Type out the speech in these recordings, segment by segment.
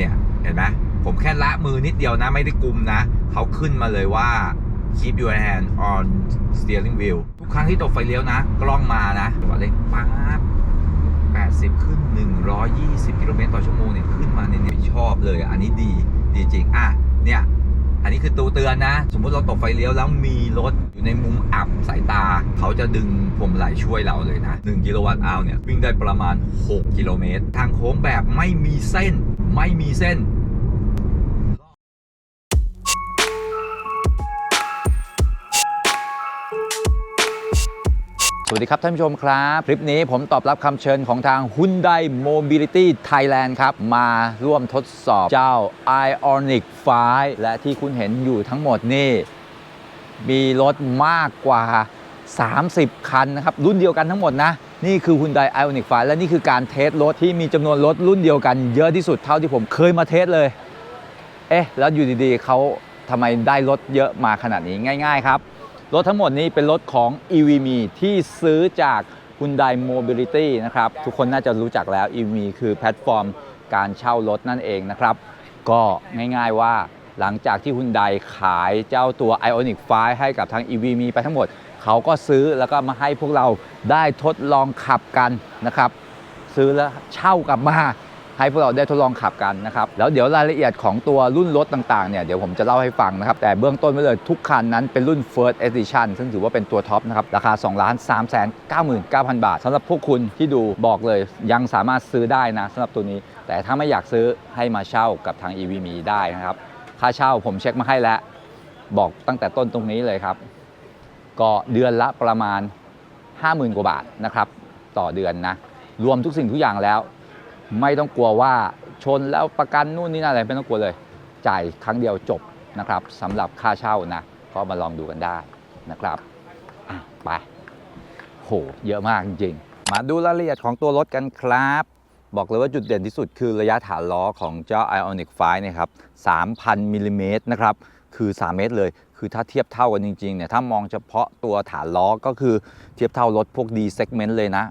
เนี่ยเห็นไหมผมแค่ละมือนิดเดียวนะไม่ได้กุมนะ เขาขึ้นมาเลยว่า keep your hand on steering wheel ทุกครั้งที่ตกไฟเลี้ยวนะ กล้องมานะตัวเล็กป๊าบ80 ขึ้น 120 กิโลเมตรต่อชั่วโมงเนี่ยขึ้นมาเนี่ยชอบเลยอันนี้ดีดีจริง อะ เนี่ย อันนี้คือตัวเตือนนะ สมมติเราตกไฟเลี้ยวแล้วมีรถอยู่ในมุมอับสายตา เขาจะดึงพวงมาลัยช่วยเราเลยนะ 1 กิโลวัตต์อาวเนี่ย วิ่งได้ประมาณ 6 กิโลเมตร ทางโค้งแบบไม่มีเส้น ไม่มีเส้นสวัสดีครับท่านผู้ชมครับ คลิปนี้ผมตอบรับคำเชิญของทาง Hyundai Mobility Thailand ครับ มาร่วมทดสอบเจ้า Ioniq 5และที่คุณเห็นอยู่ทั้งหมดนี่ มีรถมากกว่า 30 คันนะครับ รุ่นเดียวกันทั้งหมดนะ นี่คือ Hyundai Ioniq 5 และนี่คือการเทสรถที่มีจำนวนรถรุ่นเดียวกันเยอะที่สุดเท่าที่ผมเคยมาเทสเลย เอ๊ะ แล้วอยู่ดีๆ เขาทำไมได้รถเยอะมาขนาดนี้ง่าย ๆ ครับ รถทั้งหมดนี้เป็นรถของ EVM ที่ซื้อจาก Hyundai Mobility นะครับ ทุกคนน่าจะรู้จักแล้ว EVM คือแพลตฟอร์มการเช่ารถนั่นเองนะครับ ก็ง่ายๆว่าหลังจากที่ Hyundai ขายเจ้าตัว Ioniq 5 ให้กับทาง EVM ไปทั้งหมด เขาก็ซื้อแล้วก็มาให้พวกเราได้ทดลองขับกันนะครับ ซื้อแล้วเช่ากลับมาให้พวกเราได้ทดลองขับกันนะครับแล้วเดี๋ยวรายละเอียดของตัวรุ่นรถต่างๆเนี่ยเดี๋ยวผมจะเล่าให้ฟังนะครับ แต่เบื้องต้นไว้เลยทุกคันนั้นเป็นรุ่น First Edition ซึ่งถือว่าเป็นตัวท็อปนะครับ ราคา 2 3 9 9 0 0 0 บาทสำหรับพวกคุณที่ดูบอกเลยยังสามารถซื้อได้นะสำหรับตัวนี้ แต่ถ้าไม่อยากซื้อให้มาเช่ากับทาง EVM ได้นะครับ ค่าเช่าผมเช็คมาให้แล้ว บอกตั้งแต่ต้นตรงนี้เลยครับ ก็เดือนละประมาณ 50,000 กว่าบาทนะครับ ต่อเดือนนะ รวมทุกสิ่งทุกอย่างแล้ว ไม่ต้องกลัวว่าชนแล้วประกันนู่นนี่นั่นอะไรไม่ต้องกลัวเลย จ่ายครั้งเดียวจบนะครับสำหรับค่าเช่านะ ก็มาลองดูกันได้นะครับไปโหเยอะมากจริงๆ มาดูรายละเอียดของตัวรถกันครับ บอกเลยว่าจุดเด่นที่สุดคือระยะฐานล้อของเจ้า Ioniq 5นี่ยครับ3,000มิลลิเมตรนะครับ คือ 3 เมตรเลย คือถ้าเทียบเท่ากันจริงๆเนี่ยถ้ามองเฉพาะตัวฐานล้อก็คือเทียบเท่ารถพวก D segment เลยนะ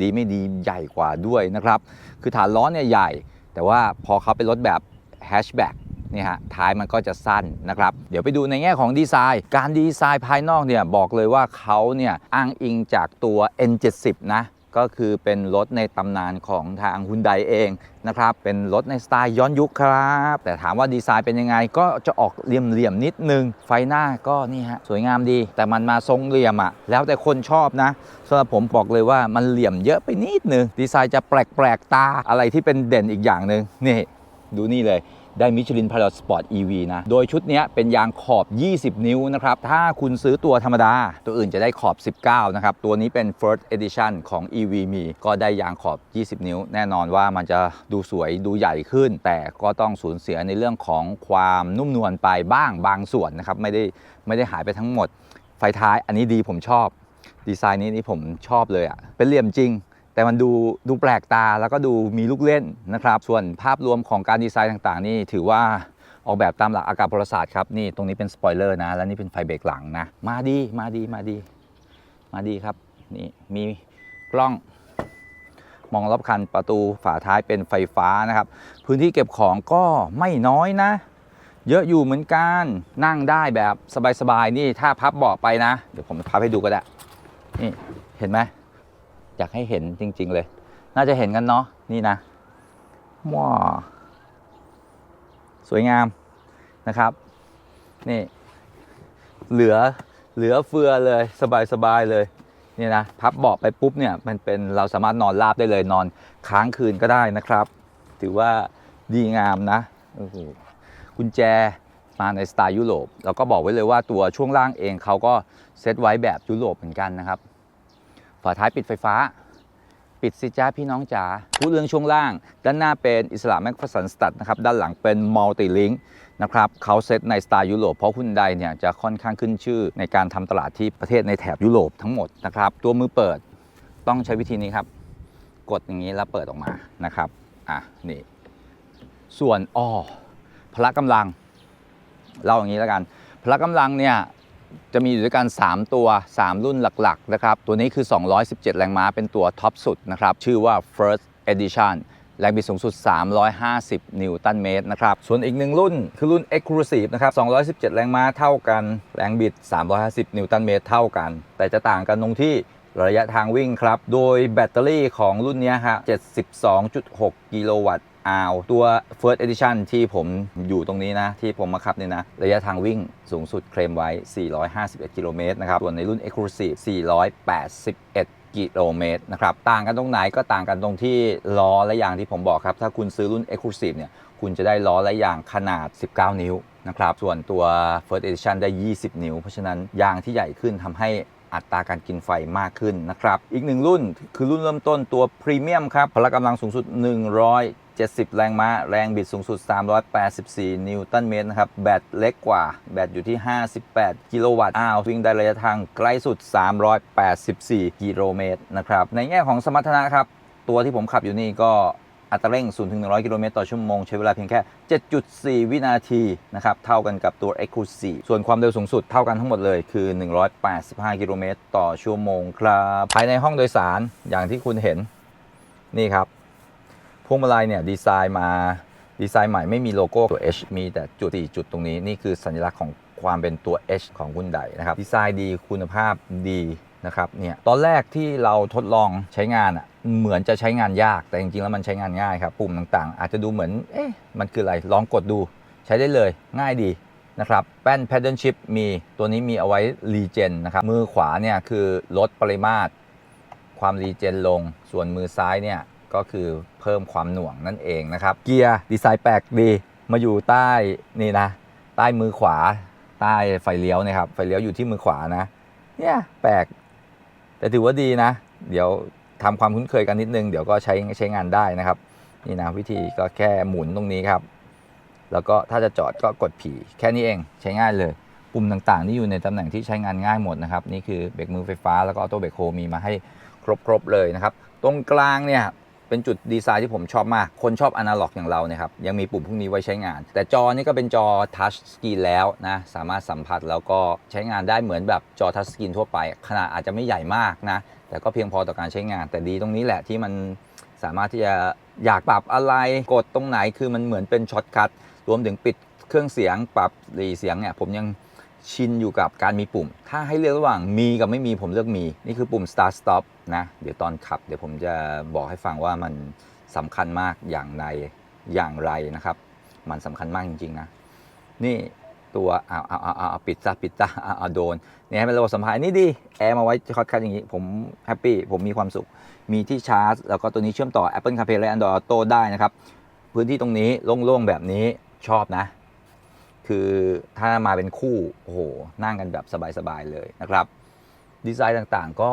ดีไม่ดีใหญ่กว่าด้วยนะครับ คือฐานล้อเนี่ยใหญ่ แต่ว่าพอเขาเป็นรถแบบแฮชแบ็กนี่ฮะท้ายมันก็จะสั้นนะครับ เดี๋ยวไปดูในแง่ของดีไซน์ การดีไซน์ภายนอกเนี่ยบอกเลยว่าเขาเนี่ยอ้างอิงจากตัว N70 นะ ก็คือเป็นรถในตำนานของทาง h ุนไดเองนะครับ เป็นรถในสไตล์ย้อนยุคครับ แต่ถามว่าดีไซน์เป็นยังไงก็จะออกเหลี่ยมๆนิดนึง ไฟหน้าก็นี่ฮะสวยงามดี แต่มันมาทรงเหลี่ยมอะแล้วแต่คนชอบนะสำหรับผมบอกเลยว่ามันเหลี่ยมเยอะไปนิดนึง ดีไซน์จะแปลกๆตาอะไรที่เป็นเด่นอีกอย่างหนึ่งนี่ดูนี่เลย ได้มิชลินพาราสปอร์ต EV นะ โดยชุดนี้เป็นยางขอบ 20 นิ้วนะครับ ถ้าคุณซื้อตัวธรรมดา ตัวอื่นจะได้ขอบ 19 นะครับ ตัวนี้เป็น First Edition ของ EV มีก็ได้ยางขอบ 20 นิ้ว แน่นอนว่ามันจะดูสวยดูใหญ่ขึ้น แต่ก็ต้องสูญเสียในเรื่องของความนุ่มนวลไปบ้างบางส่วนนะครับไม่ได้ไม่ได้หายไปทั้งหมด ไฟท้ายอันนี้ดีผมชอบ ดีไซน์นี้นี่ผมชอบเลยอะ่ะเป็นเหลี่ยมจริง แต่มันดูดูแปลกตาแล้วก็ดูมีลูกเล่นนะครับ ส่วนภาพรวมของการดีไซน์ต่างๆ นี่ถือว่าออกแบบตามหลักอากาศพลศาสตร์ครับนี่ตรงนี้เป็นสปอยเลอร์นะ แล้วนี่เป็นไฟเบรกหลังนะ มาดีมาดีมาดี มาดีครับนี่มีกล้องมองรอบคันประตูฝาท้ายเป็นไฟฟ้านะครับ พื้นที่เก็บของก็ไม่น้อยนะ เยอะอยู่เหมือนกันนั่งได้แบบสบายๆนี่ถ้าพับเบาะไปนะ เดี๋ยวผมพับให้ดูก็ได้นี่เห็นไหม อยากให้เห็นจริง ๆ เลย น่าจะเห็นกันเนาะนี่นะว้าสวยงามนะครับนี่เหลือเหลือเฟือเลยสบายๆเลยนี่นะพับเบาะไปปุ๊บเนี่ยมันเป็นเราสามารถนอนราบได้เลยนอนค้างคืนก็ได้นะครับ ถือว่าดีงามนะกุญแจมาในสไตล์ยุโรปแล้วก็บอกไว้เลยว่าตัวช่วงล่างเองเขาก็เซตไว้แบบยุโรปเหมือนกันนะครับ ฝาท้ายปิดไฟฟ้า ปิดสิจ้าพี่น้องจ๋าพูดเรื่องช่วงล่าง ด้านหน้าเป็นอิสระแม็กฟสันสตัดนะครับ ด้านหลังเป็นมัลติลิงนะครับเขาเซตในสไตล์ยุโรปเพราะหุ้นใดเนี่ยจะค่อนข้างขึ้นชื่อในการทำตลาดที่ประเทศในแถบยุโรปทั้งหมดนะครับ ตัวมือเปิดต้องใช้วิธีนี้ครับ กดอย่างนี้แล้วเปิดออกมานะครับอะนี่ส่วนอ้อพละกำลังเล่าอย่างนี้แล้วกัน พละกำลังเนี่ย จะมีอยู่ด้วยกัน 3 ตัว 3 รุ่นหลักๆนะครับ ตัวนี้คือ 217 แรงม้าเป็นตัวท็อปสุดนะครับ ชื่อว่า first edition แรงบิดสูงสุด 350 นิวตันเมตรนะครับ ส่วนอีกหนึ่งรุ่นคือรุ่น Exclusive นะครับ 217 แรงม้าเท่ากัน แรงบิด 350 นิวตันเมตรเท่ากัน แต่จะต่างกันตรงที่ระยะทางวิ่งครับ โดยแบตเตอรี่ของรุ่นนี้ฮะ 72.6 กิโลวัตต์ อาวตัว First Edition ที่ผมอยู่ตรงนี้นะ ที่ผมมาขับเนี่ยนะ ระยะทางวิ่งสูงสุดเคลมไว้ 451 กิโลเมตรนะครับ ส่วนในรุ่น Exclusive 481กิโลเมตรนะครับ ต่างกันตรงไหนก็ต่างกันตรงที่ล้อและยางที่ผมบอกครับ ถ้าคุณซื้อรุ่น Exclusive เนี่ย คุณจะได้ล้อและยางขนาด 19 นิ้วนะครับ ส่วนตัว First Edition ได้ 20 นิ้ว เพราะฉะนั้นยางที่ใหญ่ขึ้นทำให้อัตราการกินไฟมากขึ้นนะครับ อีกหนึ่งรุ่นคือรุ่นเริ่มต้นตัวพรีเมียมครับพละกำลังสูงสุด 70 แรงม้า แรงบิดสูงสุด 384 นิวตันเมตรนะครับ แบตเล็กกว่า แบตอยู่ที่ 58 กิโลวัตต์อ้าววิ่งได้ระยะทางไกลสุด 384 กิโลเมตรนะครับ ในแง่ของสมรรถนะครับ ตัวที่ผมขับอยู่นี่ก็อัตราเร่ง 0 ถึง 100 กิโลเมตรต่อชั่วโมง ใช้เวลาเพียงแค่ 7.4 วินาทีนะครับ เท่ากันกับตัว Exclusive ส่วนความเร็วสูงสุดเท่ากันทั้งหมดเลยคือ 185 กิโลเมตรต่อชั่วโมงครับ ภายในห้องโดยสารอย่างที่คุณเห็นนี่ครับ วงมาลัยเนี่ยดีไซน์มาดีไซน์ใหม่ไม่มีโลโก้ตัว H มีแต่จุด4จุดตรงนี้ นี่คือสัญลักษณ์ของความเป็นตัว H ของคุณไดนะครับ ดีไซน์ดีคุณภาพดีนะครับเนี่ยตอนแรกที่เราทดลองใช้งานอะเหมือนจะใช้งานยากแต่จริงๆแล้วมันใช้งานง่ายครับ ปุ่มต่างๆ อาจจะดูเหมือนเอ๊ะมันคืออะไรลองกดดูใช้ได้เลยง่ายดีนะครับแป้น paddle shift มีตัวนี้มีเอาไว้รีเจนนะครับมือขวาเนี่ยคือลดปริมาตร ความรีเจนลงส่วนมือซ้ายเนี่ย ก็คือเพิ่มความหน่วงนั่นเองนะครับ เกียร์ดีไซน์แปลกดี มาอยู่ใต้นี่นะ ใต้มือขวา ใต้ไฟเลี้ยวนะครับ ไฟเลี้ยวอยู่ที่มือขวานะ เนี่ยแปลก แต่ถือว่าดีนะ เดี๋ยวทำความคุ้นเคยกันนิดนึง เดี๋ยวก็ใช้ใช้งานได้นะครับ นี่นะวิธีก็แค่หมุนตรงนี้ครับ แล้วก็ถ้าจะจอดก็กดผีแค่นี้เองใช้ง่ายเลยปุ่มต่างๆ นี่อยู่ในตำแหน่งที่ใช้งานง่ายหมดนะครับ นี่คือเบรกมือไฟฟ้าแล้วก็ออโต้เบรกโฮมีมาให้ครบๆเลยนะครับ ตรงกลางเนี่ย เป็นจุดดีไซน์ที่ผมชอบมาก คนชอบอนาล็อกอย่างเราเนี่ยครับ ยังมีปุ่มพวกนี้ไว้ใช้งาน แต่จอนี่ก็เป็นจอทัชสกรีนแล้วนะ สามารถสัมผัสแล้วก็ใช้งานได้เหมือนแบบจอทัชสกรีนทั่วไป ขนาดอาจจะไม่ใหญ่มากนะ แต่ก็เพียงพอต่อการใช้งาน แต่ดีตรงนี้แหละที่มันสามารถที่จะอยากปรับอะไรกดตรงไหนคือมันเหมือนเป็นช็อตคัทรวมถึงปิดเครื่องเสียงปรับรีเสียงเนี่ยผมยังชินอยู่กับการมีปุ่ม ถ้าให้เลือกระหว่างมีกับไม่มีผมเลือกมี นี่คือปุ่ม start stop นะ เดี๋ยวตอนขับ เดี๋ยวผมจะบอกให้ฟังว่ามันสำคัญมากอย่างไรอย่างไรนะครับ มันสำคัญมากจริงๆนะ นี่ตัวเอาเอาเอาเอาปิดซะปิดซะเอาเอาโดนนี่ให้เป็นระบบสัมผัสนี่ดีแอร์มาไว้ช็อตคัทอย่างนี้ ผมแฮปปี้ผมมีความสุข มีที่ชาร์จ แล้วก็ตัวนี้เชื่อมต่อ Apple CarPlay และ Android Auto ได้นะครับ พื้นที่ตรงนี้โล่งๆแบบนี้ชอบนะ คือถ้ามาเป็นคู่ โอ้โห นั่งกันแบบสบายๆเลยนะครับ ดีไซน์ต่างๆก็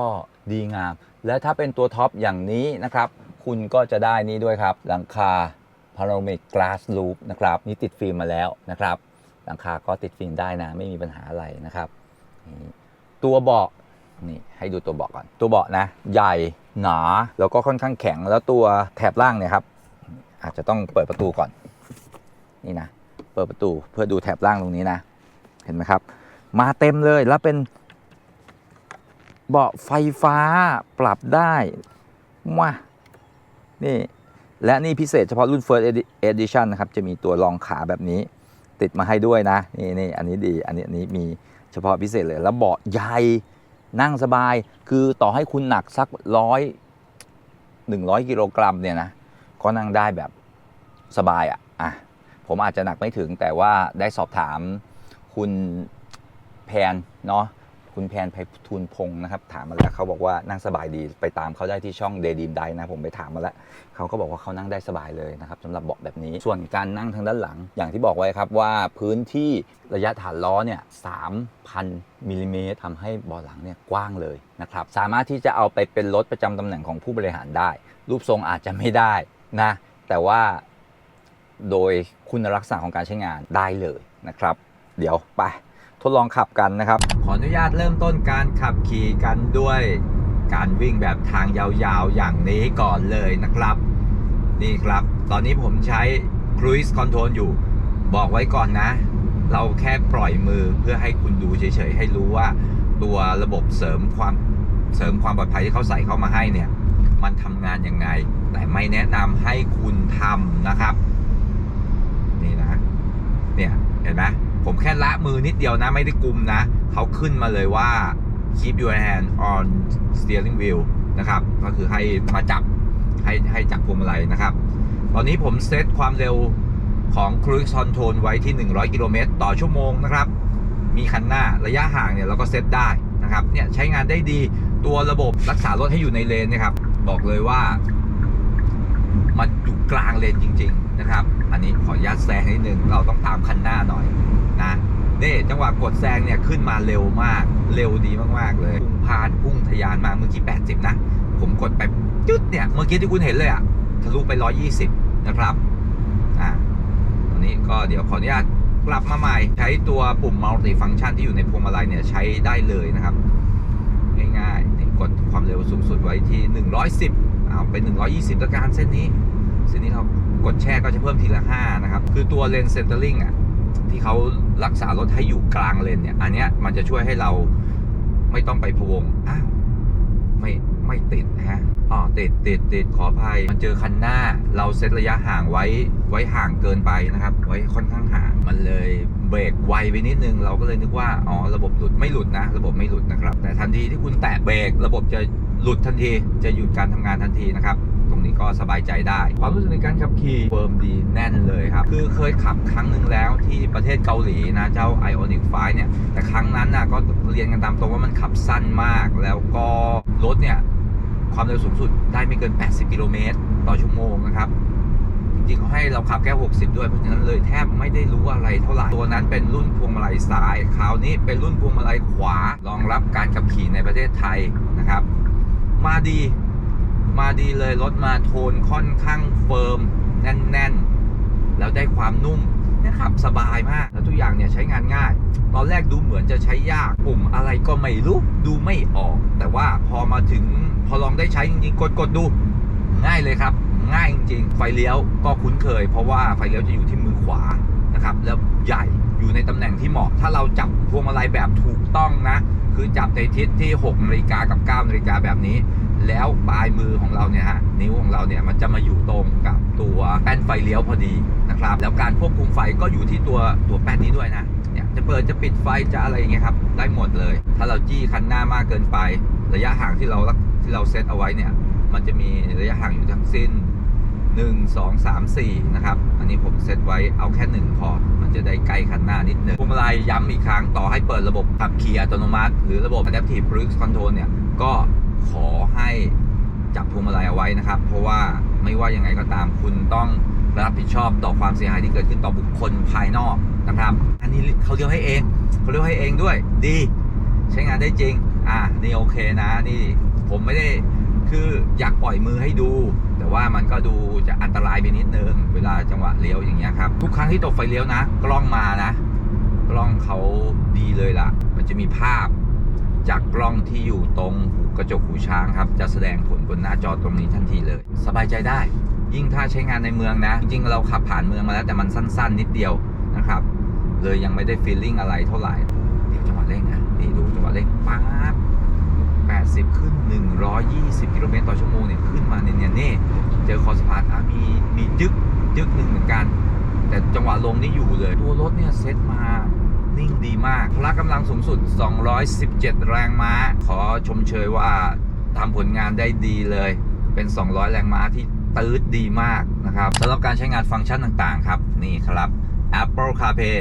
ดีงาม และถ้าเป็นตัวท็อปอย่างนี้นะครับ คุณก็จะได้นี่ด้วยครับ หลังคา Panoramic Glass Roof นะครับนี่ติดฟิล์มมาแล้วนะครับ หลังคาก็ติดฟิล์มได้นะ ไม่มีปัญหาอะไรนะครับตัวเบาะนี่ให้ดูตัวเบาะก่อน ตัวเบาะนะ ใหญ่หนาแล้วก็ค่อนข้างแข็งแล้วตัวแถบล่างเนี่ยครับ อาจจะต้องเปิดประตูก่อน นี่นะ เปิดประตูเพื่อดูแถบล่างตรงนี้นะ เห็นไหมครับ มาเต็มเลยแล้วเป็น เบาะไฟฟ้าปรับได้มานี่ และนี่พิเศษเฉพาะรุ่น First Edition นะครับ จะมีตัวรองขาแบบนี้ ติดมาให้ด้วยนะ นี่นี่อันนี้ดี อันนี้อันนี้มีเฉพาะพิเศษเลย แล้วเบาะใหญ่นั่งสบาย คือต่อให้คุณหนักสักร้อยหนึ่งร้อยกิโลกรัมเนี่ยนะ ก็นั่งได้แบบสบายอะอะ ผมอาจจะหนักไม่ถึงแต่ว่าได้สอบถามคุณแพนเนาะ คุณแพนไพฑูรย์พงศ์นะครับ ถามมาแล้วเขาบอกว่านั่งสบายดีไปตามเขาได้ที่ช่องเดดีมไดนะผมไปถามมาแล้วเขาก็บอกว่าเขานั่งได้สบายเลยนะครับสำหรับเบาะแบบนี้ ส่วนการนั่งทางด้านหลัง อย่างที่บอกไว้ครับว่าพื้นที่ระยะฐานล้อเนี่ย3,000มิลลิเมตรทำให้เบาะหลังเนี่ยกว้างเลยนะครับสามารถที่จะเอาไปเป็นรถประจำตำแหน่งของผู้บริหารได้ รูปทรงอาจจะไม่ได้นะแต่ว่าโดยคุณลักษณะของการใช้งานได้เลยนะครับ เดี๋ยวไป ทดลองขับกันนะครับ ขออนุญาตเริ่มต้นการขับขี่กันด้วยการวิ่งแบบทางยาวๆ อย่างนี้ก่อนเลยนะครับ นี่ครับ ตอนนี้ผมใช้ Cruise Control อยู่ บอกไว้ก่อนนะ เราแค่ปล่อยมือเพื่อให้คุณดูเฉยๆ ให้รู้ว่าตัวระบบเสริมความเสริมความปลอดภัยที่เขาใส่เข้ามาให้เนี่ย มันทำงานยังไง แต่ไม่แนะนำให้คุณทำนะครับ นี่นะ เนี่ย เห็นไหม ผมแค่ละมือนิดเดียวนะ ไม่ได้กุมนะ เขาขึ้นมาเลยว่า keep your hand on steering wheel นะครับ ก็คือให้มาจับให้ให้จับพวงมาลัยนะครับ ตอนนี้ผมเซตความเร็วของ Cruise Control ไว้ที่ 100 กิโลเมตรต่อชั่วโมงนะครับ มีคันหน้าระยะห่างเนี่ยเราก็เซตได้นะครับ เนี่ยใช้งานได้ดีตัวระบบรักษารถให้อยู่ในเลนนะครับ บอกเลยว่า มันอยู่กลางเลนจริง ๆ นะครับ อันนี้ขออนุญาตแซงนิดนึง เราต้องตามคันหน้าหน่อย นะนี่จังหวะกดแซงเนี่ยขึ้นมาเร็วมากเร็วดีมากๆเลยพุ่งพาดพุ่งทะยานมาเมื่อกี้ 80 นะ ผมกดไปจุดเนี่ย เมื่อกี้ที่คุณเห็นเลยอะทะลุไป 120 นะครับอ่าตอนนี้ก็เดี๋ยวขออนุญาตกลับมาใหม่ใช้ตัวปุ่ม multi function ที่อยู่ในพวงมาลัยเนี่ยใช้ได้เลยนะครับ ง่ายๆนี่กดความเร็วสูงสุดไว้ที่ 110 เอาเป็น120แล้วการเส้นนี้เส้นนี้เรากดแช่ก็จะเพิ่มทีละ 5 นะครับ คือตัวเลนเซนเตอร์ลิงอะ ที่เขารักษารถให้อยู่กลางเลนเนี่ย อันเนี้ยมันจะช่วยให้เราไม่ต้องไปพวงอ้าวไม่ไม่ติดฮะอ๋อติดติดติดขออภัยมันเจอคันหน้า เราเซตระยะห่างไว้ไว้ห่างเกินไปนะครับ ไว้ค่อนข้างห่างมันเลยเบรกไวไปนิดนึง เราก็เลยนึกว่าอ๋อระบบหลุดไม่หลุดนะ ระบบไม่หลุดนะครับ แต่ทันทีที่คุณแตะเบรกระบบจะหลุดทันทีจะหยุดการทำงานทันทีนะครับ ก็สบายใจได้ ความรู้สึกในการขับขี่เฟิร์มดีแน่นเลยครับ คือเคยขับครั้งหนึ่งแล้วที่ประเทศเกาหลีนะเจ้า Ionic 5เนี่ย แต่ครั้งนั้นนะก็เรียนกันตามตรงว่ามันขับสั้นมาก แล้วก็รถเนี่ยความเร็วสูงสุดได้ไม่เกิน 80 กิโลเมตรต่อชั่วโมงนะครับจริงๆเขาให้เราขับแค่ 60 ด้วย เพราะฉะนั้นเลยแทบไม่ได้รู้อะไรเท่าไหร่ ตัวนั้นเป็นรุ่นพวงมาลัยซ้าย คราวนี้เป็นรุ่นพวงมาลัยขวา รองรับการขับขี่ในประเทศไทยนะครับ มาดี มาดีเลยรถมาโทนค่อนข้างเฟิร์มแน่นๆ แล้วได้ความนุ่มนะครับสบายมาก แล้วทุกอย่างเนี่ยใช้งานง่าย ตอนแรกดูเหมือนจะใช้ยากปุ่มอะไรก็ไม่รู้ดูไม่ออก แต่ว่าพอมาถึงพอลองได้ใช้จริงๆ กดกดดู ง่ายเลยครับ ง่ายจริงๆ ไฟเลี้ยวก็คุ้นเคย เพราะว่าไฟเลี้ยวจะอยู่ที่มือขวานะครับแล้วใหญ่อยู่ในตำแหน่งที่เหมาะ ถ้าเราจับพวงมาลัยแบบถูกต้องนะ คือจับในทิศที่6นาฬิกากับ9นาฬิกาแบบนี้ แล้วปลายมือของเราเนี่ยฮะนิ้วของเราเนี่ยมันจะมาอยู่ตรงกับตัวแป้นไฟเลี้ยวพอดีนะครับ แล้วการควบคุมไฟก็อยู่ที่ตัวตัวแป้นนี้ด้วยนะเนี่ยจะเปิดจะปิดไฟจะอะไรอย่างเงี้ยครับได้หมดเลย ถ้าเราจี้คันหน้ามากเกินไป ระยะห่างที่เราที่เราเซตเอาไว้เนี่ยมันจะมีระยะห่างอยู่ทั้งสิ้น 1 2 3 4 นะครับ อันนี้ผมเซตไว้เอาแค่ 1 พอ มันจะได้ใกล้คันหน้านิดนึงพวงมาลัยย้ำอีกครั้งต่อให้เปิดระบบขับขี่อัตโนมัติ หรือระบบ Adaptive Cruise Control เนี่ย ก็ ขอให้จับพวงมาลัยเอาไว้นะครับ เพราะว่าไม่ว่ายังไงก็ตามคุณต้องรับผิดชอบต่อความเสียหายที่เกิดขึ้นต่อบุคคลภายนอกนะครับ อันนี้เขาเลี้ยวให้เองเขาเลี้ยวให้เองด้วย ดี ใช้งานได้จริง อะนี่โอเคนะนี่ผมไม่ได้คืออยากปล่อยมือให้ดู แต่ว่ามันก็ดูจะอันตรายไปนิดนึงเวลาจังหวะเลี้ยวอย่างเงี้ยครับทุกครั้งที่ตกไฟเลี้ยวนะ กล้องมานะ กล้องเขาดีเลยล่ะ มันจะมีภาพจากกล้องที่อยู่ตรงหู กระจกหูช้างครับจะแสดงผลบนหน้าจอตรงนี้ทันทีเลย สบายใจได้ ยิ่งถ้าใช้งานในเมืองนะ จริงเราขับผ่านเมืองมาแล้วแต่มันสั้น ๆ นิดเดียวนะครับ เลยยังไม่ได้ฟีลลิ่งอะไรเท่าไหร่เดี๋ยวจังหวะเร่งนะนี่ดูจังหวะเร่งปั๊บ80 ขึ้น 120 กิโลเมตรต่อชั่วโมงเนี่ยขึ้นมาเนี่ยนี่เจอคอสะพานอะมีมีจึกจึกหนึ่งเหมือนกัน แต่จังหวะลงนี่อยู่เลย ตัวรถเนี่ยเซ็ตมา นิ่งดีมาก พละกำลังสูงสุด 217 แรงม้า ขอชมเชยว่าทำผลงานได้ดีเลย เป็น 200 แรงม้าที่ตืดดีมากนะครับสำหรับการใช้งานฟังก์ชันต่างๆครับ นี่ครับ Apple CarPlay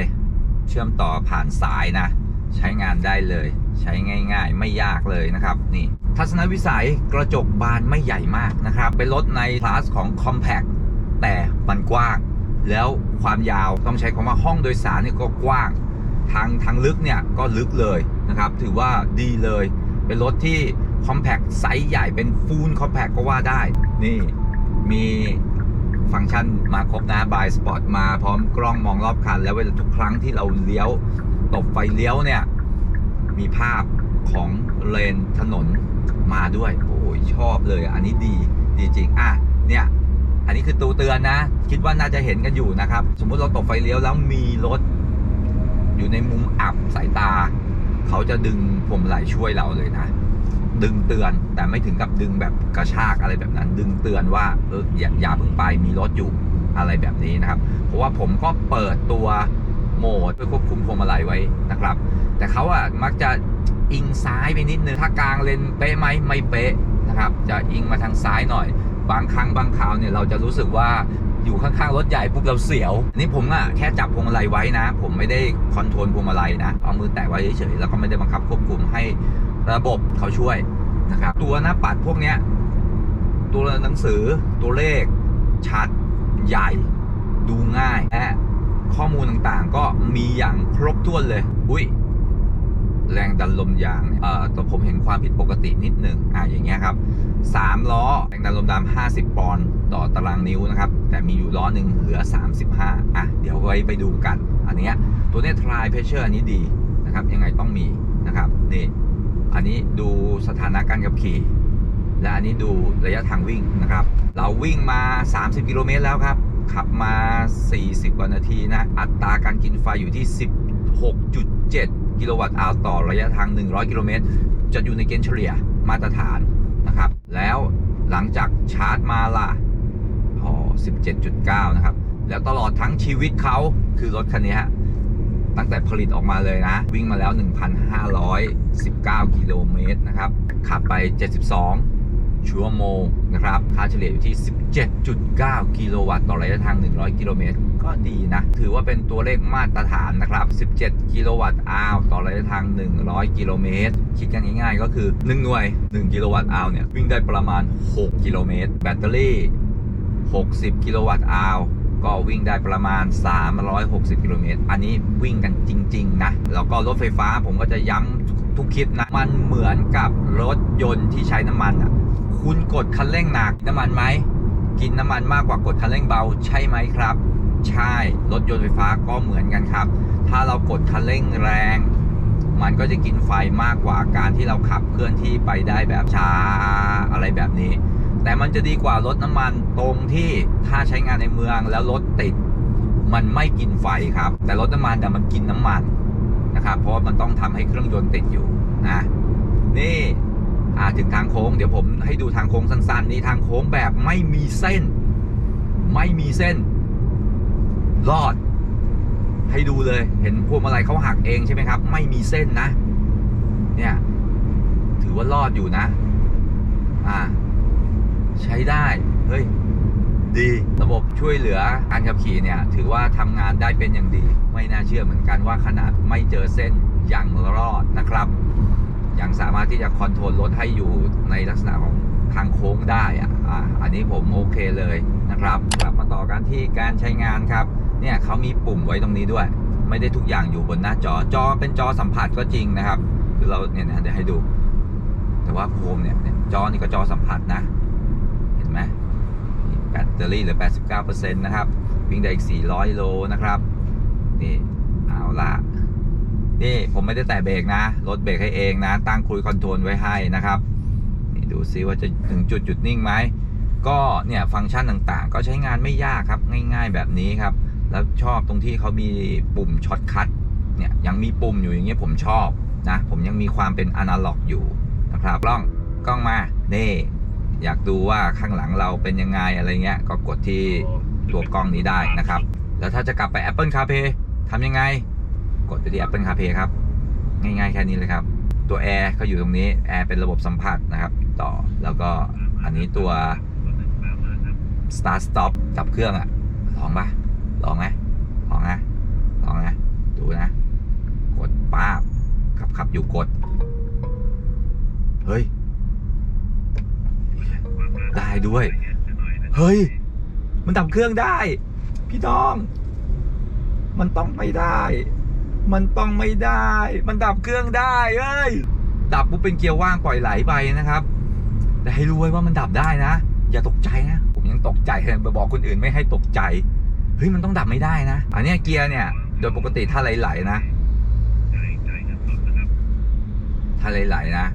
เชื่อมต่อผ่านสายนะ ใช้งานได้เลย ใช้ง่ายๆ ไม่ยากเลยนะครับ นี่ ทัศนวิสัยกระจกบานไม่ใหญ่มากนะครับ เป็นรถในคลาสของ Compact แต่มันกว้าง แล้วความยาวต้องใช้คำว่าห้องโดยสารนี่ก็กว้าง ทางทางลึกเนี่ยก็ลึกเลยนะครับ ถือว่าดีเลย เป็นรถที่ Compact ไซส์ใหญ่เป็น Full Compact ก็ว่าได้ นี่มีฟังก์ชันมาครบนะ By Spot มาพร้อมกล้องมองรอบคัน แล้วเวลาทุกครั้งที่เราเลี้ยวตบไฟเลี้ยวเนี่ย มีภาพของเลนถนนมาด้วย โอ้ยชอบเลย อันนี้ดีดีจริง อะ เนี่ย อันนี้คือตัวเตือนนะ คิดว่าน่าจะเห็นกันอยู่นะครับ สมมุติเราตกไฟเลี้ยวแล้วมีรถ อยู่ในมุมอับสายตา เขาจะดึงพวงมาลัยช่วยเราเลยนะ ดึงเตือนแต่ไม่ถึงกับดึงแบบกระชากอะไรแบบนั้น ดึงเตือนว่าเอออย่าอย่าเพิ่งไปมีรถอยู่อะไรแบบนี้นะครับ เพราะว่าผมก็เปิดตัวโหมดเพื่อควบคุมพวงมาลัยไว้นะครับ แต่เขาอะมักจะอิงซ้ายไปนิดนึงถ้ากลางเลนเป๊ะไหมไม่เป๊ะนะครับ จะอิงมาทางซ้ายหน่อย บางครั้งบางคราวเนี่ยเราจะรู้สึกว่า อยู่ข้างๆรถใหญ่ปุ๊บเราเสียว นี่ผมอะแค่จับพวงมาลัยไว้นะ ผมไม่ได้คอนโทรลพวงมาลัยนะ เอามือแตะไว้เฉยๆแล้วก็ไม่ได้บังคับควบคุมให้ระบบเขาช่วยนะครับ ตัวหน้าปัดพวกเนี้ยตัวหนังสือตัวเลขชัดใหญ่ ดูง่ายและข้อมูลต่างๆ ก็มีอย่างครบถ้วนเลย อุ้ยแรงดันลมยางเนี่ยเอ่อแต่ผมเห็นความผิดปกตินิดหนึ่งอ่าอย่างเงี้ยครับสามล้อ แรงดันลมดำ50 ปอนด์ต่อตารางนิ้วนะครับ แต่มีอยู่ล้อหนึ่งเหลือ 35 อะ เดี๋ยวไว้ไปดูกัน อันนี้ตัวเนี้ยทรายเพชเชอร์อันนี้ดีนะครับ ยังไงต้องมีนะครับนี่อันนี้ดูสถานะการขับขี่ และอันนี้ดูระยะทางวิ่งนะครับ เราวิ่งมา 30 กิโลเมตรแล้วครับ ขับมา 40 กว่านาทีนะ อัตราการกินไฟอยู่ที่ 16.7 กิโลวัตต์อาวต่อระยะทาง 100 กิโลเมตร จะอยู่ในเกณฑ์เฉลี่ยมาตรฐานนะครับ แล้วหลังจากชาร์จมาล่ะ 17.9 นะครับ แล้วตลอดทั้งชีวิตเขาคือรถคันนี้ฮะตั้งแต่ผลิตออกมาเลยนะ วิ่งมาแล้ว 1,519 กิโลเมตรนะครับ ขับไป 72 ชั่วโมงนะครับ ค่าเฉลี่ยอยู่ที่ 17.9 กิโลวัตต์ต่อระยะทาง 100 กิโลเมตร ก็ดีนะ ถือว่าเป็นตัวเลขมาตรฐานนะครับ 17 กิโลวัตต์อาวต่อระยะทาง 100 กิโลเมตร คิดกันง่ายๆ ก็คือ 1 หน่วย 1 กิโลวัตต์อาวเนี่ย วิ่งได้ประมาณ 6 กิโลเมตร แบตเตอรี่ 60 กิโลวัตต์อาวก็วิ่งได้ประมาณ 360 กิโลเมตร อันนี้วิ่งกันจริง ๆ นะ แล้วก็รถไฟฟ้าผมก็จะย้ำทุกคลิปนะ มันเหมือนกับรถยนต์ที่ใช้น้ำมันอะ คุณกดคันเร่งหนักน้ำมันไหม กินน้ำมันมากกว่ากดคันเร่งเบาใช่ไหมครับ ใช่ รถยนต์ไฟฟ้าก็เหมือนกันครับ ถ้าเรากดคันเร่งแรง มันก็จะกินไฟมากกว่าการที่เราขับเคลื่อนที่ไปได้แบบช้าอะไรแบบนี้ แต่มันจะดีกว่ารถน้ำมันตรงที่ถ้าใช้งานในเมืองแล้วรถติด มันไม่กินไฟครับ แต่รถน้ำมันแต่ยมันกินน้ำมันนะครับเพราะมันต้องทำให้เครื่องยนต์ติดอยู่นะนี่ถึงทางโค้งเดี๋ยวผมให้ดูทางโค้งสั้นๆนี่ทางโค้งแบบไม่มีเส้น ไม่มีเส้น รอด ให้ดูเลย เห็นพวงมาลัยเขาหักเองใช่ไหมครับ ไม่มีเส้นนะ เนี่ย ถือว่ารอดอยู่นะ อ่า ใช้ได้ เฮ้ย ดี ระบบช่วยเหลือการขับขี่เนี่ย ถือว่าทำงานได้เป็นอย่างดี ไม่น่าเชื่อเหมือนกันว่าขนาดไม่เจอเส้นยังรอดนะครับ ยังสามารถที่จะคอนโทรลรถให้อยู่ในลักษณะของทางโค้งได้อะอะอันนี้ผมโอเคเลยนะครับกลับมาต่อกันที่การใช้งานครับ เนี่ยเขามีปุ่มไว้ตรงนี้ด้วย ไม่ได้ทุกอย่างอยู่บนหน้าจอ จอเป็นจอสัมผัสก็จริงนะครับ คือเราเนี่ยนะเดี๋ยวให้ดู แต่ว่าโคมเนี่ยเนี่ยจอนี่ก็จอสัมผัสนะ ไหมแบตเตอรี่เหลือ 89%นะครับ วิ่งได้อีก 400 โลนะครับ นี่ เอาละนี่ผมไม่ได้แตะเบรกนะ รถเบรกให้เองนะ ตั้งคุยคอนโทรลไว้ให้นะครับ นี่ดูซิว่าจะถึงจุดหยุดนิ่งไหม ก็เนี่ยฟังก์ชันต่างๆ ก็ใช้งานไม่ยากครับ ง่ายๆแบบนี้ครับ แล้วชอบตรงที่เขามีปุ่มช็อตคัท เนี่ยยังมีปุ่มอยู่อย่างเงี้ยผมชอบนะ ผมยังมีความเป็นอนาล็อกอยู่นะครับกล้องกล้องมา นี่ อยากดูว่าข้างหลังเราเป็นยังไงอะไรเงี้ย ก็กดที่ตัวกล้องนี้ได้นะครับ แล้วถ้าจะกลับไป Apple CarPlay ทำยังไง กดไปที่ Apple CarPlay ครับ ง่ายๆแค่นี้เลยครับ ตัวแอร์ก็อยู่ตรงนี้แอร์เป็นระบบสัมผัสนะครับ ต่อแล้วก็อันนี้ตัว Start Stop จับเครื่องอะลองปะลองไหมลองนะลองนะดูนะ กดป้าบขับขับอยู่กด เฮ้ย ได้ด้วย เฮ้ย มันดับเครื่องได้ พี่น้อง มันต้องไม่ได้ มันต้องไม่ได้ มันดับเครื่องได้เอ้ย ดับปุ๊บเป็นเกียร์ว่างปล่อยไหลไปนะครับ แต่ให้รู้ไว้ว่ามันดับได้นะ อย่าตกใจนะ ผมยังตกใจเลยไปบอกคนอื่นไม่ให้ตกใจ เฮ้ย มันต้องดับไม่ได้นะ อันเนี้ยเกียร์เนี่ย โดยปกติถ้าไหลๆนะถ้าไหลๆนะ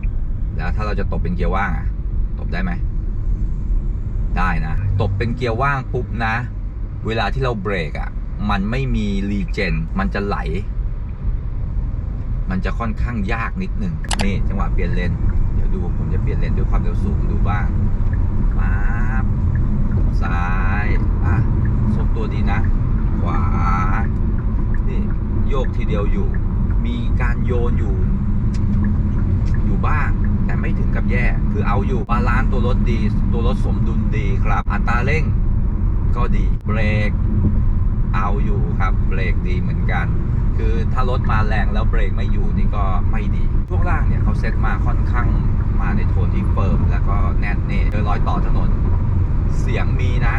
แล้วถ้าเราจะตบเป็นเกียร์ว่างอะตบได้ไหม ได้นะ ตบเป็นเกียร์ว่างปุ๊บนะ เวลาที่เราเบรกอะ่ะ มันไม่มีรีเจน มันจะไหล มันจะค่อนข้างยากนิดหนึ่งนี่จังหวะเปลี่ยนเลน เดี๋ยวดูผมจะเปลี่ยนเลนด้วยความเร็วสูงดูบ้างมาซ้ายอะทรงตัวดีนะ ขวา นี่โยกทีเดียวอยู่ มีการโยนอยู่ อยู่บ้าง ไม่ถึงกับแย่ คือเอาอยู่บาลานซ์ตัวรถดี ตัวรถสมดุลดีครับ อัตราเร่งก็ดี เบรกเอาอยู่ครับเบรกดีเหมือนกัน คือถ้ารถมาแรงแล้วเบรกไม่อยู่นี่ก็ไม่ดี ช่วงล่างเนี่ยเขาเซ็ตมาค่อนข้างมาในโทนที่เฟิร์มแล้วก็แน่นเน่โดยรอยต่อถนน เสียงมีนะ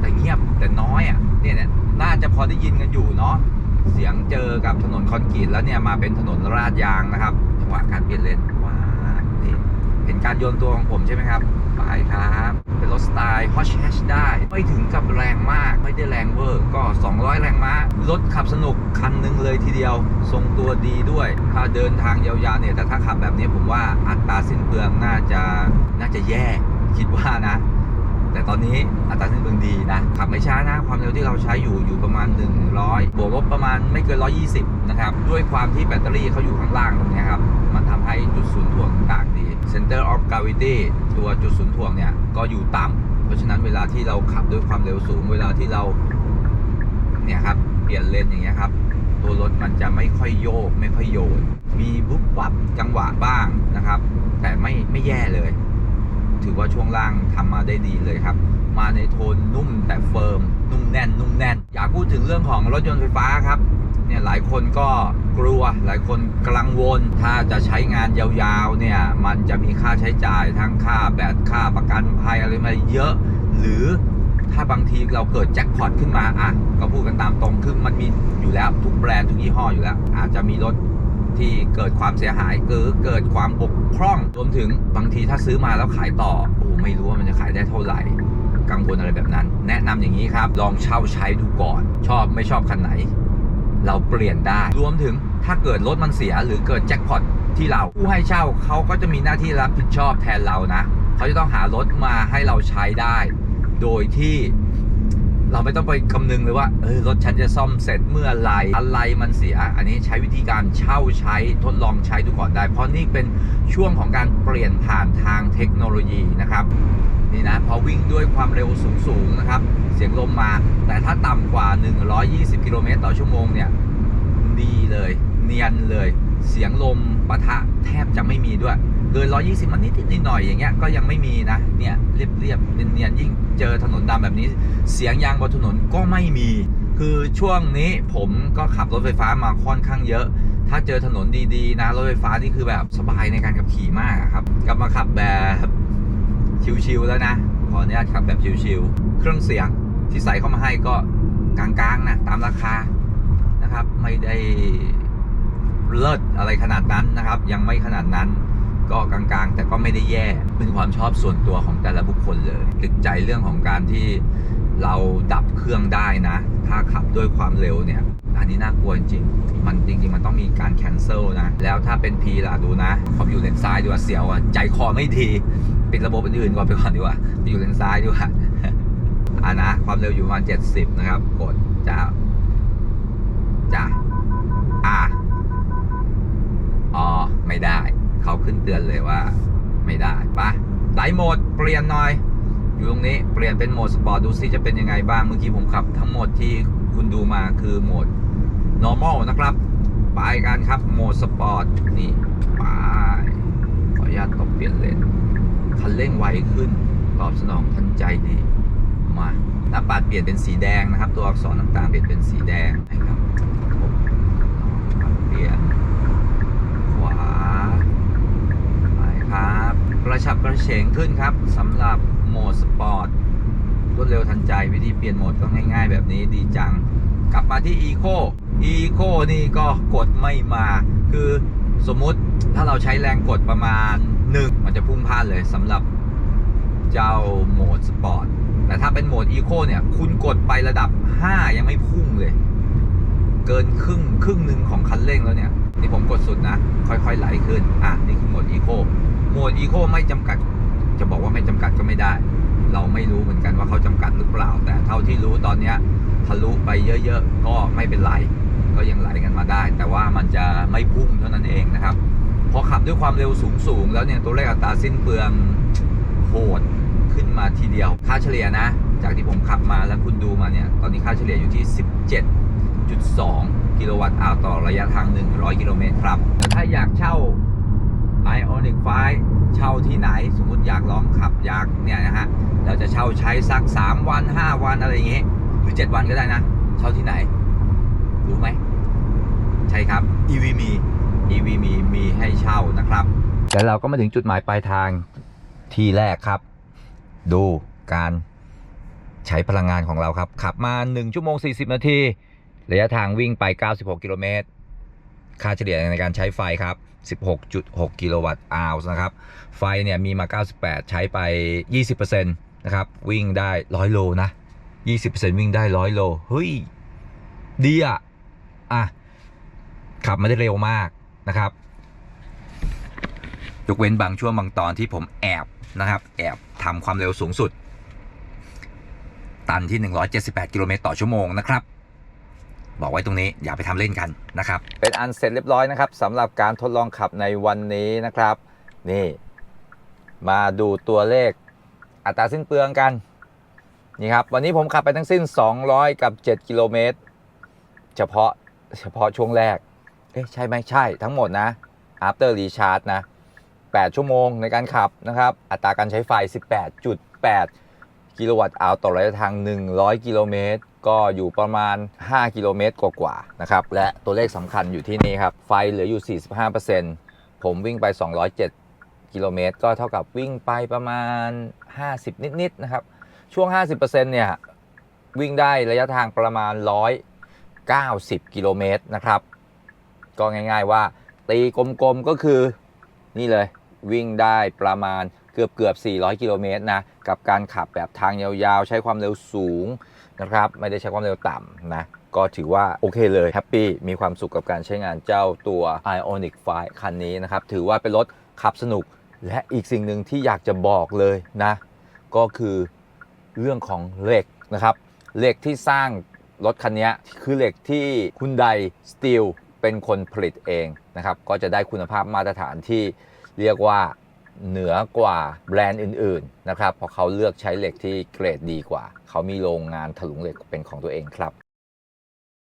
แต่เงียบแต่น้อยอะเนี่ยเนี่ยน่าจะพอได้ยินกันอยู่เนาะเสียงเจอกับถนนคอนกรีตแล้วเนี่ยมาเป็นถนนราดยางนะครับจังหวะการเปลี่ยนเลน เห็นการโยนตัวของผมใช่ไหมครับ ไปครับ เป็นรถสไตล์ฮอชแฮชได้ ไม่ถึงกับแรงมาก ไม่ได้แรงเวอร์ ก็ 200 แรงม้า รถขับสนุกคันหนึ่งเลยทีเดียว ทรงตัวดีด้วย ถ้าเดินทางยาวๆเนี่ย แต่ถ้าขับแบบนี้ผมว่าอัตราสิ้นเปลืองน่าจะน่าจะแย่ คิดว่านะแต่ตอนนี้อัตราสิ้นเปลืองดีนะ ขับไม่ช้านะ ความเร็วที่เราใช้อยู่อยู่ประมาณ 100 บวกลบประมาณไม่เกิน 120 นะครับ ด้วยความที่แบตเตอรี่เขาอยู่ข้างล่างตรงนี้ครับ มันทำให้จุดศูนย์ถ่วงต่าง Center of Gravity ตัวจุดศูนย์ถ่วงเนี่ยก็อยู่ต่ำเพราะฉะนั้นเวลาที่เราขับด้วยความเร็วสูง เวลาที่เราเนี่ยครับเปลี่ยนเลนอย่างเงี้ยครับ ตัวรถมันจะไม่ค่อยโยก ไม่ค่อยโยน มีบุ๊บปับจังหวะบ้างนะครับ แต่ไม่ไม่แย่เลย ถือว่าช่วงล่างทำมาได้ดีเลยครับ มาในโทนนุ่มแต่เฟิร์ม นุ่มแน่น นุ่มแน่น อยากพูดถึงเรื่องของรถยนต์ไฟฟ้าครับ เนี่ยหลายคนก็กลัว หลายคนกังวล ถ้าจะใช้งานยาวๆ เนี่ย มันจะมีค่าใช้จ่ายทั้งค่าแบตค่าประกันภัยอะไรมาเยอะ หรือถ้าบางทีเราเกิดแจ็คพอตขึ้นมา อะ ก็พูดกันตามตรงคือมันมีอยู่แล้วทุกแบรนด์ทุกยี่ห้ออยู่แล้ว อาจจะมีรถที่เกิดความเสียหายหรือเกิดความบกพร่อง รวมถึงบางทีถ้าซื้อมาแล้วขายต่อ โอ้ไม่รู้ว่ามันจะขายได้เท่าไหร่ กังวลอะไรแบบนั้น แนะนำอย่างนี้ครับ ลองเช่าใช้ดูก่อน ชอบไม่ชอบคันไหน เราเปลี่ยนได้ รวมถึงถ้าเกิดรถมันเสียหรือเกิดแจ็คพอตที่เราผู้ให้เช่าเขาก็จะมีหน้าที่รับผิดชอบแทนเรานะ เขาจะต้องหารถมาให้เราใช้ได้ โดยที่ เราไม่ต้องไปคำนึงเลยว่าเออรถฉันจะซ่อมเสร็จเมื่อไรอะไรมันเสีย อันนี้ใช้วิธีการเช่าใช้ทดลองใช้ดูก่อนได้ เพราะนี่เป็นช่วงของการเปลี่ยนผ่านทางเทคโนโลยีนะครับนี่นะพอวิ่งด้วยความเร็วสูงๆนะครับ เสียงลมมา แต่ถ้าต่ำกว่า 120 กิโลเมตรต่อชั่วโมงเนี่ยดีเลย เนียนเลย เสียงลมปะทะแทบจะไม่มีด้วย เกิน 120 มันนิดนิดหน่อยๆอย่างเงี้ยก็ยังไม่มีนะเนี่ยเรียบเรียบเนียนๆยิ่งเจอถนนดำแบบนี้ เสียงยางบนถนนก็ไม่มี คือช่วงนี้ผมก็ขับรถไฟฟ้ามาค่อนข้างเยอะ ถ้าเจอถนนดีๆนะรถไฟฟ้านี่คือแบบสบายในการขับขี่มากครับกลับมาขับแบบชิวๆแล้วนะขออนุญาตขับแบบชิวๆเครื่องเสียงที่ใส่เข้ามาให้ก็กลางๆนะตามราคานะครับไม่ได้เลิศอะไรขนาดนั้นนะครับ ยังไม่ขนาดนั้น ก็กลางๆ แต่ก็ไม่ได้แย่เป็นความชอบส่วนตัวของแต่ละบุคคลเลย ติดใจเรื่องของการที่เราดับเครื่องได้นะ ถ้าขับด้วยความเร็วเนี่ยอันนี้น่ากลัวจริง มันจริง ๆ มันต้องมีการแคนเซิลนะ แล้วถ้าเป็น P ล่ะดูนะขออยู่เลนซ้ายดีกว่าเสียวอะใจคอไม่ดีปิดระบบอื่นๆก่อนไปก่อนดีกว่าไปอยู่เลนซ้ายดีกว่าอ่านะ ความเร็วอยู่ประมาณ 70 นะครับ กดจะจะอ่าอ๋อไม่ได้ เขาขึ้นเตือนเลยว่า ไม่ได้ปะไลโหมดเปลี่ยนหน่อย อยู่ตรงนี้เปลี่ยนเป็นโหมดสปอร์ตดูซิจะเป็นยังไงบ้าง เมื่อกี้ผมขับ ทั้งหมดที่คุณดูมาคือโหมด normal นะครับไปกันครับโหมดสปอร์ตนี่ไปขออนุญาตตอบเปลี่ยนเลนคันเร่งไวขึ้น ตอบสนองทันใจดี มาหน้าปัดเปลี่ยนเป็นสีแดงนะครับ ตัวอักษรต่างๆเปลี่ยนเป็นสีแดงนะครับผมเปลี่ยน ขวาไปครับ ก ระเฉงขึ้นครับสำหรับโหมดสปอร์ตรวดเร็วทันใจวิธีเปลี่ยนโหมดก็ง่าย ๆ แบบนี้ดีจัง กลับมาที่ Eco Eco นี่ก็กดไม่มา คือสมมุติถ้าเราใช้แรงกดประมาณ 1 มันจะพุ่งพลาดเลยสำหรับเจ้าโหมดสปอร์ตแต่ถ้าเป็นโหมด Eco เนี่ยคุณกดไประดับ 5 ยังไม่พุ่งเลย เกินครึ่งครึ่งหนึ่งของคันเร่งแล้วเนี่ยนี่ผมกดสุดนะ ค่อยๆไหลขึ้น อะ นี่คือโหมดอี โหมดอีโคไม่จำกัด จะบอกว่าไม่จำกัดก็ไม่ได้ เราไม่รู้เหมือนกันว่าเขาจำกัดหรือเปล่า แต่เท่าที่รู้ตอนเนี้ยทะลุไปเยอะๆ ก็ไม่เป็นไร ก็ยังไหลกันมาได้ แต่ว่ามันจะไม่พุ่งเท่านั้นเองนะครับ พอขับด้วยความเร็วสูงสูงๆ แล้วเนี่ยตัวเลขอัตราสิ้นเปลืองโหดขึ้นมาทีเดียว ค่าเฉลี่ยนะ จากที่ผมขับมาแล้วคุณดูมาเนี่ย ตอนนี้ค่าเฉลี่ยอยู่ที่ 17.2 กิโลวัตต์อาวต่อระยะทาง 100 กิโลเมตรครับ ถ้าอยากเช่า Ionic 5เช่าที่ไหน สมมุติอยากลองขับอยากเนี่ยนะฮะเราจะเช่าใช้สัก 3 วัน 5 วันอะไรอย่างเงี้ยหรือ 7 วันก็ได้นะ เช่าที่ไหน รู้ไหม ใช่ครับ EV มี EV มีมีให้เช่านะครับแล้วเราก็มาถึงจุดหมายปลายทางที่แรกครับ ดูการใช้พลังงานของเราครับ ขับมา 1 ชั่วโมง 40 นาที ระยะทางวิ่งไป 96 กิโลเมตร ค่าเฉลี่ยในการใช้ไฟครับ 16.6 กิโลวัตต์อาวส์นะครับ ไฟเนี่ยมีมา 98 ใช้ไป 20%นะครับ วิ่งได้ 100 โลนะ 20%วิ่งได้ 100 โล เฮ้ย ดีอะอะ ขับมาได้เร็วมากนะครับ ยกเว้นบางช่วงบางตอนที่ผมแอบนะครับ แอบทำความเร็วสูงสุด ตันที่ 178 กิโลเมตรต่อชั่วโมงนะครับ บอกไว้ตรงนี้อย่าไปทำเล่นกันนะครับ เป็นอันเสร็จเรียบร้อยนะครับสำหรับการทดลองขับในวันนี้นะครับ นี่ มาดูตัวเลขอัตราสิ้นเปลืองกันนี่ครับวันนี้ผมขับไปทั้งสิ้น 200 กับ 7 กิโลเมตร เฉพาะเฉพาะช่วงแรก เอ๊ะใช่ไหมใช่ทั้งหมดนะ after recharge นะ 8 ชั่วโมงในการขับนะครับ อัตราการใช้ไฟ 18.8 กิโลวัตต์อาวต่อระยะทาง 100 กิโลเมตร ก็อยู่ประมาณ 5 กิโลเมตรกว่าๆนะครับ และตัวเลขสำคัญอยู่ที่นี่ครับ ไฟเหลืออยู่ 45%ผมวิ่งไป 207 กิโลเมตร ก็เท่ากับวิ่งไปประมาณ 50 นิดๆนะครับ ช่วง 50%เนี่ยวิ่งได้ระยะทางประมาณ 190 กิโลเมตรนะครับ ก็ง่ายๆว่าตีกลมๆก็คือนี่เลยวิ่งได้ประมาณเกือบเกือบ400 กิโลเมตรนะ กับการขับแบบทางยาวๆ ใช้ความเร็วสูง นะครับ ไม่ได้ใช้ความเร็วต่ำนะ ก็ถือว่าโอเคเลยแฮปปี้มีความสุขกับการใช้งานเจ้าตัว Ionic 5 คันนี้นะครับ ถือว่าเป็นรถขับสนุก และอีกสิ่งหนึ่งที่อยากจะบอกเลยนะ ก็คือเรื่องของเหล็กนะครับ เหล็กที่สร้างรถคันนี้คือเหล็กที่คุณไดสตีลเป็นคนผลิตเองนะครับ ก็จะได้คุณภาพมาตรฐานที่เรียกว่า เหนือกว่าแบรนด์อื่นๆนะครับเพราะเขาเลือกใช้เหล็กที่เกรดดีกว่า เขามีโรงงานถลุงเหล็กเป็นของตัวเองครับ